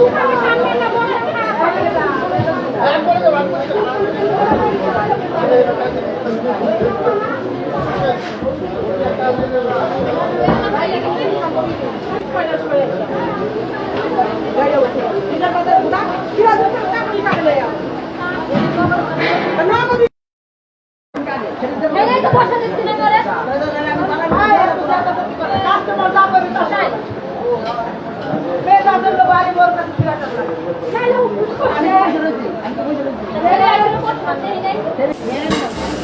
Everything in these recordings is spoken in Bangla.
এই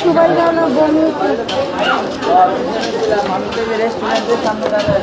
সবাই যেন বমি। রেস্টুরেন্টের সামনে দাঁড়ায়